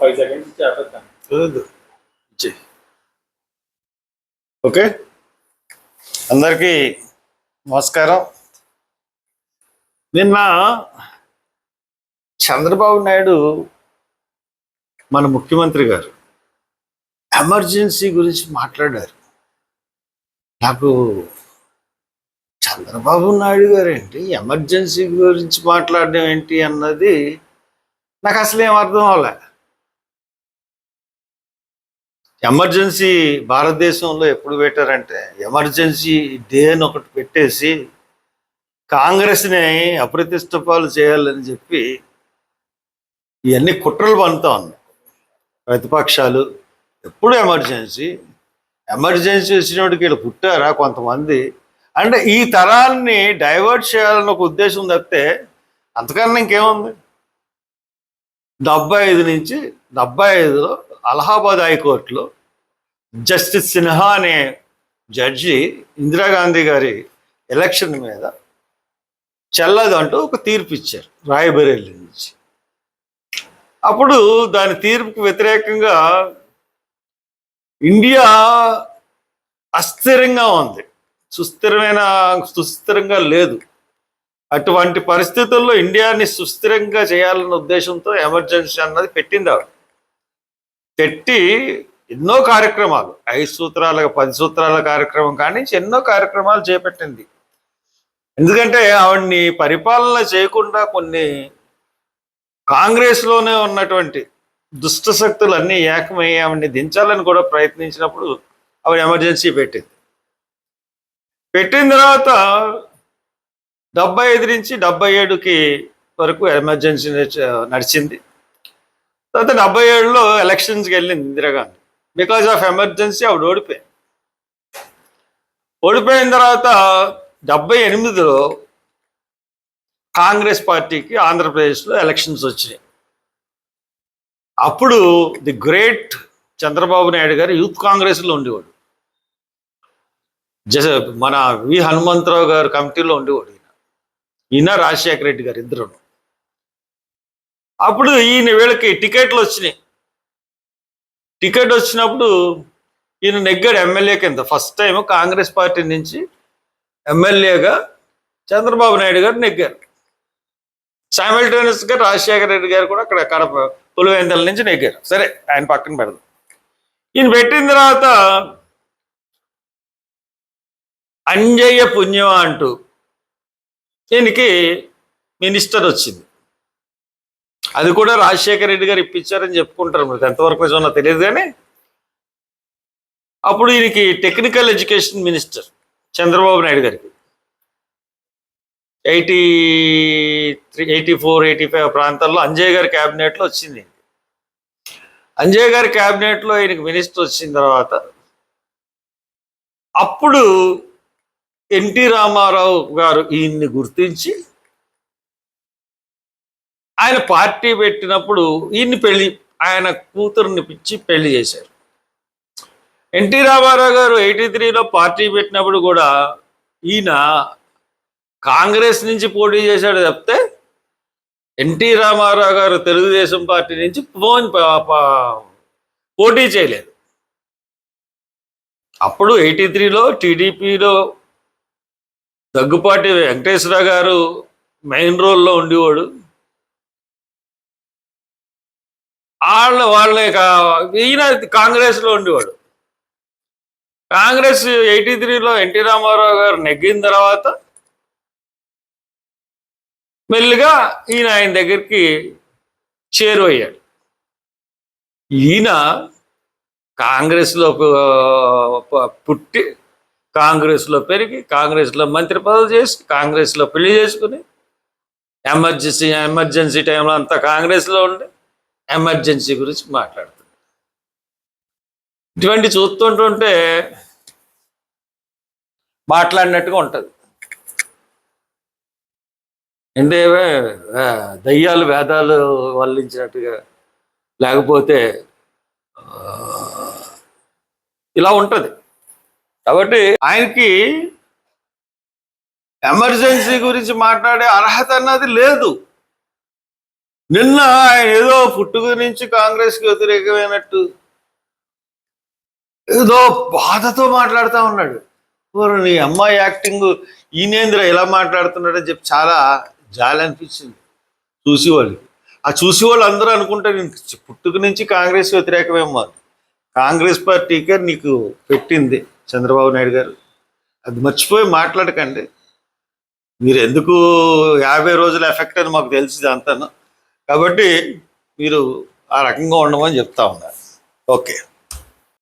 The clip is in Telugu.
ఫైవ్ సెకండ్స్ ఇచ్చి ఆపేస్తాను వద్దు. ఇచ్చేయ్. ఓకే. అందరికీ నమస్కారం. నిన్న చంద్రబాబు నాయుడు మన ముఖ్యమంత్రి గారు ఎమర్జెన్సీ గురించి మాట్లాడారు. నాకు చంద్రబాబు నాయుడు గారు ఏంటి? ఎమర్జెన్సీ గురించి మాట్లాడడం ఏంటి అన్నది నాకు అసలు ఏం అర్థం అవ్వలే. ఎమర్జెన్సీ భారతదేశంలో ఎప్పుడు పెట్టారంటే ఎమర్జెన్సీ డే అని ఒకటి పెట్టేసి కాంగ్రెస్ని అప్రతిష్టపాలు చేయాలని చెప్పి ఇవన్నీ కుట్రలు పనుతా ఉన్నాయి ప్రతిపక్షాలు ఎప్పుడు ఎమర్జెన్సీ ఎమర్జెన్సీ వచ్చినోడికి వీళ్ళు పుట్టారా కొంతమంది? అంటే ఈ తరాన్ని డైవర్ట్ చేయాలని ఒక ఉద్దేశం తప్పితే అంతకన్నా ఇంకేముంది? డెబ్బై ఐదు నుంచి డెబ్బై ఐదులో అలహాబాద్ హైకోర్టులో జస్టిస్ సిన్హా అనే జడ్జి ఇందిరాగాంధీ గారి ఎలక్షన్ మీద చెల్లదంటూ ఒక తీర్పు ఇచ్చారు రాయబరేలి నుంచి. అప్పుడు దాని తీర్పుకు వ్యతిరేకంగా ఇండియా అస్థిరంగా ఉంది. సుస్థిరమైన సుస్థిరంగా లేదు. అటువంటి పరిస్థితుల్లో ఇండియాని సుస్థిరంగా చేయాలన్న ఉద్దేశంతో ఎమర్జెన్సీ అన్నది పెట్టింది ఆవిడ. పెట్టి ఎన్నో కార్యక్రమాలు ఐదు సూత్రాల పది సూత్రాల కార్యక్రమం కానీ ఎన్నో కార్యక్రమాలు చేపట్టింది. ఎందుకంటే ఆవిడ్ని పరిపాలన చేయకుండా కొన్ని కాంగ్రెస్లోనే ఉన్నటువంటి దుష్ట శక్తులు అన్నీ ఏకమై ఆవిడ్ని దించాలని కూడా ప్రయత్నించినప్పుడు ఆవిడ ఎమర్జెన్సీ పెట్టింది. పెట్టిన తర్వాత డెబ్బై ఐదు నుంచి డెబ్బై ఏడుకి వరకు ఎమర్జెన్సీ నడిచింది. తర్వాత డెబ్బై ఏడులో ఎలక్షన్స్కి వెళ్ళింది ఇందిరాగాంధీ బికాజ్ ఆఫ్ ఎమర్జెన్సీ ఆవిడ ఓడిపోయింది. ఓడిపోయిన తర్వాత డెబ్బై ఎనిమిదిలో కాంగ్రెస్ పార్టీకి ఆంధ్రప్రదేశ్లో ఎలక్షన్స్ వచ్చినాయి. అప్పుడు ది గ్రేట్ చంద్రబాబు నాయుడు గారు యూత్ కాంగ్రెస్లో ఉండేవాడు. జస మన వి హనుమంతరావు గారు కమిటీలో ఉండేవాడు ఈయన. ఈయన రాజశేఖర రెడ్డి గారు ఇద్దరు అప్పుడు ఈయన వీళ్ళకి టికెట్లు వచ్చినాయి. టికెట్ వచ్చినప్పుడు ఈయన నెగ్గాడు ఎమ్మెల్యే కింద. ఫస్ట్ టైం కాంగ్రెస్ పార్టీ నుంచి ఎమ్మెల్యేగా చంద్రబాబు నాయుడు గారు నెగ్గారు. గా రాజశేఖర రెడ్డి గారు కూడా అక్కడ కడప పులివెందల నుంచి నెగ్గారు. సరే ఆయన పక్కన పెడదాం. ఈయన పెట్టిన తర్వాత అంజయ్య పుణ్యమ అంటూ దీనికి మినిస్టర్ వచ్చింది. అది కూడా రాజశేఖర రెడ్డి గారు ఇప్పించారని చెప్పుకుంటారు మీకు ఎంతవరకు నిజమో తెలియదు కానీ అప్పుడు ఈయనకి technical education minister Chandrababu Naidu గారికి eighty three eighty four eighty five ప్రాంతాల్లో అంజయ్ గారి క్యాబినెట్లో వచ్చింది అంజయ్ గారి క్యాబినెట్లో ఈయనకి మినిస్టర్ వచ్చిన తర్వాత అప్పుడు ఎన్టీ రామారావు గారు ఈయన్ని గుర్తించి ఆయన పార్టీ పెట్టినప్పుడు ఈయన్ని పెళ్ళి ఆయన కూతురుని పిచ్చి పెళ్ళి చేశారు. ఎన్టీ రామారావు గారు ఎయిటీ త్రీలో పార్టీ పెట్టినప్పుడు కూడా ఈయన కాంగ్రెస్ నుంచి పోటీ చేశాడు తప్పితే ఎన్టీ రామారావు గారు తెలుగుదేశం పార్టీ నుంచి ఫోన్ పోటీ చేయలేదు. అప్పుడు ఎయిటీ త్రీలో టీడీపీలో దగ్గుపాటి వెంకటేశ్వర గారు మెయిన్ రోల్లో ఉండేవాడు. వాళ్ళ వాళ్ళే ఈయన కాంగ్రెస్లో ఉండేవాడు. కాంగ్రెస్ ఎయిటీ త్రీలో ఎన్టీ రామారావు గారు నెగ్గిన తర్వాత మెల్లిగా ఈయన ఆయన దగ్గరికి చేరువయ్యాడు ఈయన కాంగ్రెస్లో పుట్టి కాంగ్రెస్లో పెరిగి కాంగ్రెస్లో మంత్రి పదవి చేసి కాంగ్రెస్లో పెళ్ళి చేసుకుని ఎమర్జెన్సీ ఎమర్జెన్సీ టైంలో అంతా కాంగ్రెస్లో ఉండి ఎమర్జెన్సీ గురించి మాట్లాడుతుంది. ఇటువంటి చూస్తుంటుంటే మాట్లాడినట్టుగా ఉంటుంది. అంటే దయ్యాలు వేదాలు వల్లించినట్టుగా లేకపోతే ఇలా ఉంటుంది. కాబట్టి ఆయనకి ఎమర్జెన్సీ గురించి మాట్లాడే అర్హత అన్నది లేదు. నిన్న ఆయన ఏదో పుట్టుక నుంచి కాంగ్రెస్కి వ్యతిరేకమైనట్టు ఏదో బాధతో మాట్లాడుతూ ఉన్నాడు. నీ అమ్మాయి యాక్టింగ్ ఈనేంద్ర ఎలా మాట్లాడుతున్నాడని చెప్పి చాలా జాలి అనిపించింది. చూసేవాళ్ళు. వాళ్ళకి ఆ చూసేవాళ్ళు అందరూ అనుకుంటారు "నీకు పుట్టుక నుంచి కాంగ్రెస్ వ్యతిరేకమేమో అని." కాంగ్రెస్ పార్టీకే నీకు పెట్టింది చంద్రబాబు నాయుడు గారు. అది మర్చిపోయి మాట్లాడకండి. మీరు ఎందుకు యాభై రోజుల ఎఫెక్ట్ అని మాకు తెలిసింది అంతాను కాబట్టి మీరు ఆ రకంగా ఉండమని చెప్తా ఉన్నారు. ఓకే.